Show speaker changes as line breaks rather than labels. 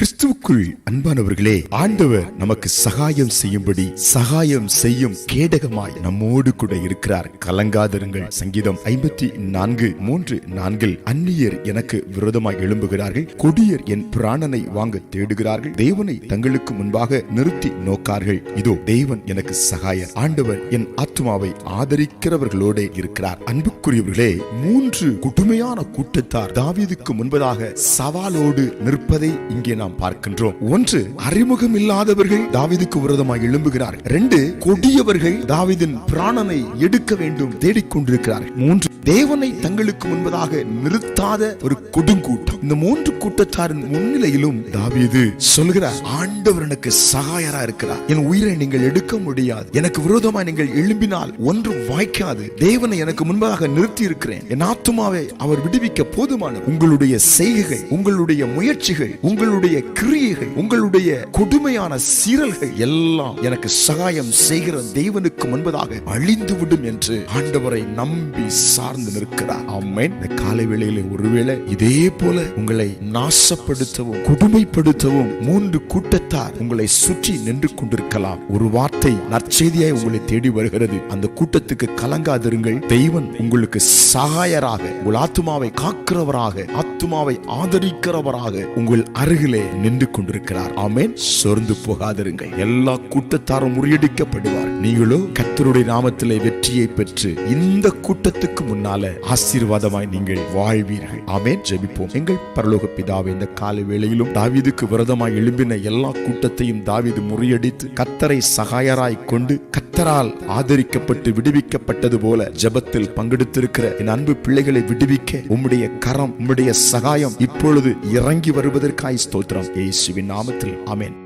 கிறிஸ்துவுக்குள் அன்பானவர்களே ஆண்டவர் நமக்கு சகாயம் செய்யும்படி சகாயம் செய்யும் கேடகமாய் நம்மோடு கூட இருக்கிறார். கலங்காதருங்கள். சங்கீதம் ஐம்பத்தி நான்கு மூன்று நான்கில் அந்நியர் எனக்கு விரோதமாய் எழும்புகிறார்கள் கொடியர் என் பிராணனை வாங்க தேடுகிறார்கள் தேவனை தங்களுக்கு முன்பாக நிறுத்தி நோக்கார்கள். இதோ தேவன் எனக்கு சகாயர். ஆண்டவர் என் ஆத்மாவை ஆதரிக்கிறவர்களோட இருக்கிறார். அன்புக்குரியவர்களே மூன்று கொடுமையான கூட்டத்தார் தாவீதுக்கு முன்பதாக சவாலோடு நிற்பதை இங்கே நாம் பார்க்கின்றோம். ஒன்று அறிமுகம் இல்லாதவர்கள் தாவீதுக்கு விரோதமாக எழும்புகிறார்கள் ரெண்டு கொடியவர்கள் தாவிதின் பிராணனை எடுக்க வேண்டும் தேடிக்கொண்டிருக்கிறார்கள். மூன்று தேவனை தங்களுக்கு முன்பதாக நிறுத்தாத ஒரு கொடுங்கூட்டம். இந்த மூன்று கூட்டத்தாரின் முன்னிலையிலும் தாவீது சொல்கிறார் ஆண்டவர் எனக்கு சகாயரா இருக்கிறார். என் உயிரை நீங்கள் எடுக்க முடியாது. எனக்கு விரோதமா நீங்கள் எழும்பினால் ஒன்று வாய்க்காது. தேவனை எனக்கு முன்பாக நிறுத்தி இருக்கிறேன் என் ஆத்துமாவை அவர் விடுவிக்க போதுமான உங்களுடைய செய்கைகள் உங்களுடைய முயற்சிகள் உங்களுடைய கிரியைகள் உங்களுடைய கொடுமையான சீரல்கள் எல்லாம் எனக்கு சகாயம் செய்கிற தேவனுக்கு முன்பதாக அழிந்து விடும் என்று ஆண்டவரை நம்பி சார்ந்து நிற்கிறார். ஆமென். இந்த காலை வேளையில ஒருவேளை இதே போல உங்களை நாசப்படுத்தவும் கொடுமைப்படுத்தவும் மூன்று கூட்டத்தார் உங்களை சுற்றி நின்று கொண்டிருக்கலாம். ஒரு வார்த்தை நற்செய்தியாய் உங்களை தேடி வருகிறது. அந்த கூட்டத்துக்கு கலங்காதிருங்கள். தெய்வன் உங்களுக்கு சகாயராக உங்கள் ஆத்துமாவை காக்கிறவராக ஆத்துமாவை ஆதரிக்கிறவராக உங்கள் அருகிலே நின்று கொண்டிருக்கிறார். ஆமேன். சொர்ந்து போகாதிருங்கள். எல்லா கூட்டத்தாரும் முறியடிக்கப்படுவார். நீங்களோ கத்தருடைய நாமத்திலே வெற்றியை பெற்று இந்த கூட்டத்துக்கு முன்னால ஆசீர்வாதமாய் நீங்கள் வாழ்வீர்கள். ஆமேன். ஜெபிப்போம். எங்கள் பரலோக பிதாவே இந்த காலை வேளையிலும் தாவிதுக்கு விரதமாய் எழும்பின எல்லா கூட்டத்தையும் தாவீது முறியடித்து கத்தரை சகாயராய் கொண்டு கத்தரால் ஆதரிக்கப்பட்டு விடுவிக்கப்பட்டது போல ஜெபத்தில் பங்கெடுத்திருக்கிற என் அன்பு பிள்ளைகளை விடுவிக்க உம்முடைய கரம் உம்முடைய சகாயம் இப்பொழுது இறங்கி வருவதற்காய் ஸ்தோத்திரம். இயேசுவின் நாமத்தில். அமேன்